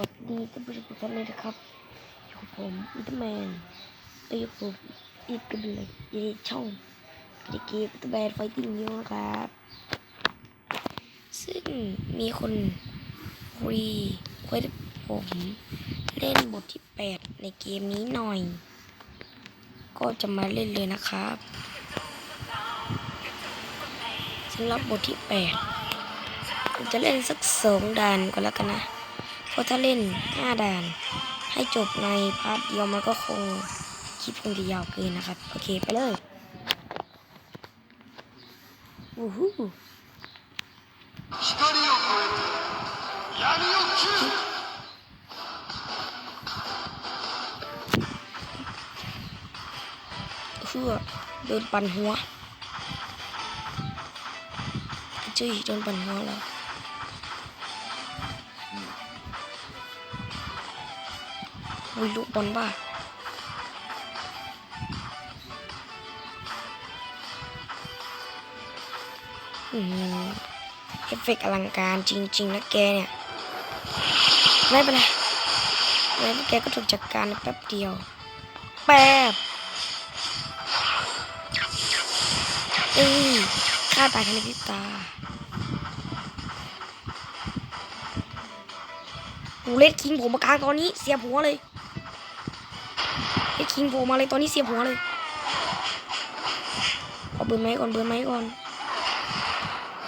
วัสดีท่านผู้ชมทุกท่านเลยนะครับอยู่กับผมอิตาแมนเอ้ยอยู่กับผมอีกกันเลยในช่องเดเกมอิตาแมนไฟติ้งนิวนะครับ ซึ่งมีคนรีเควสผมเล่นบทที่ 8 ในเกมนี้หน่อย ก็จะมาเล่นเลยนะครับสำหรับบทที่8ผมจะเล่นสักสองด่านก่อนแล้วกันนะ ราะถ้าเล่น 5ด่าน ให้จบในพาร์ทเดียวมันก็คงคลิปคงจะยาวเกินนะครับ โอเคไปเลยวู้ฮู้เพื่อโดนปั่นหัวจุ้ยโดนปั่นหัวแล้ว อุ้ยลูกบอลบ้าอืมเอฟเฟกต์อลังการจริง ๆ นะแกเนี่ย ไม่เป็นไรแล้วแกก็ถูกจัดการในแป๊บเดียว แป๊บเอ้ยฆ่าตายกันในพริบตาหูเล็ดคิงผมมากลางตอนนี้เสียหัวเลย คิงโผมมาเลยตอนนี้เสียบหัวเลยเอาเบิร์นไม้ก่อนเบิร์นไม้ก่อน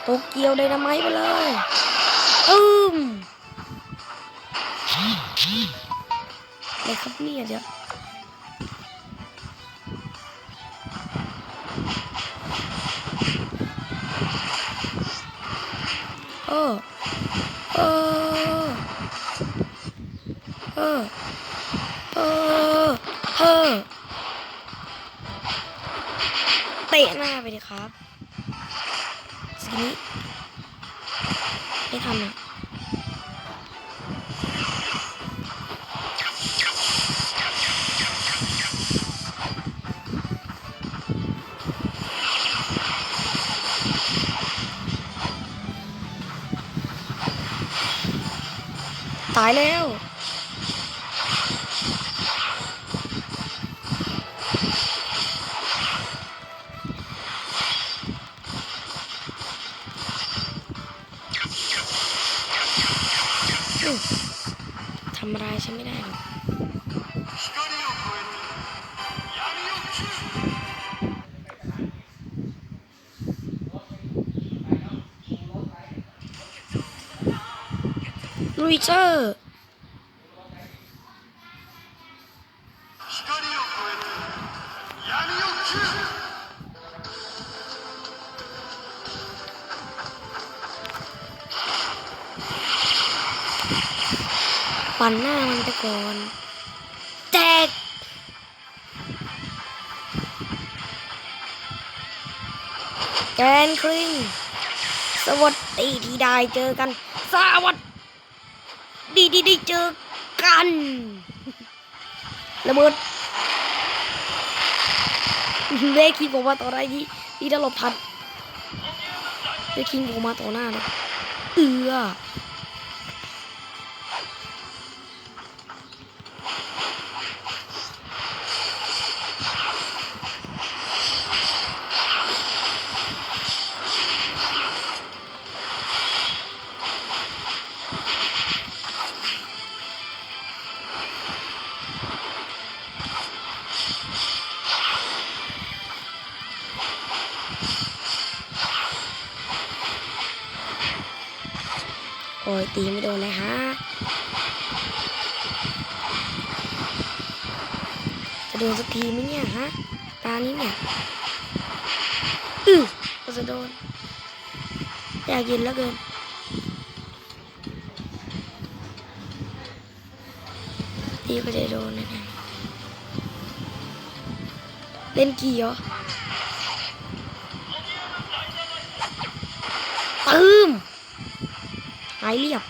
โตเกียวไดนาไม้ไปเลยอืมอะไรครับเนี่ยเดี๋ยวเออเออเออเออ เออ เตะหน้าไปดิครับสกินี้ไม่ทำอะตายแล้ว ทำร้ายฉันไม่ได้หรอกลุยเจอร์ ปั่นหน้ามันไปก่อนแตกแกนคริงสวัสดีที่ได้เจอกัน สวัสดีที่ได้เจอกันระเบิดเลคิงผมมาต่อได้ที่ที่ได้หลบทันเลคิงผมมาต่อหน้าเลยเอือ ตีไม่โดนเลยฮะจะโดนสักทีไหมเนี่ยฮะตานี้เนี่ยอือก็จะโดนอยากกินแล้วเกินตีก็จะโดนแน่ๆเล่นกี่เหรอปืม หายเรียบ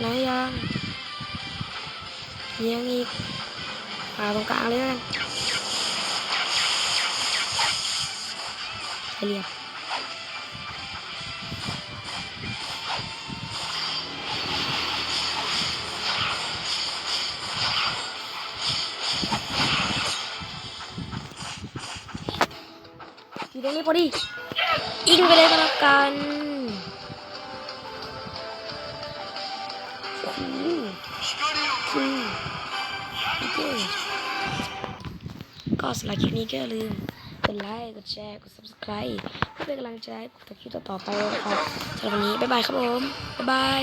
ชนะยังยังอีกป่าตรงกลางเลยนะไปเรียบอยู่ตรงนี้พอดียิงไปเลยก็แล้วกัน ก็สำหรับคลิปนี้ก็อย่าลืมกดไลค์กดแชร์กด subscribe เพื่อเป็นกำลังใจให้ผมทำคลิปต่อๆไปนะครับสำหรับวันนี้บ๊ายบายครับผมบ๊ายบาย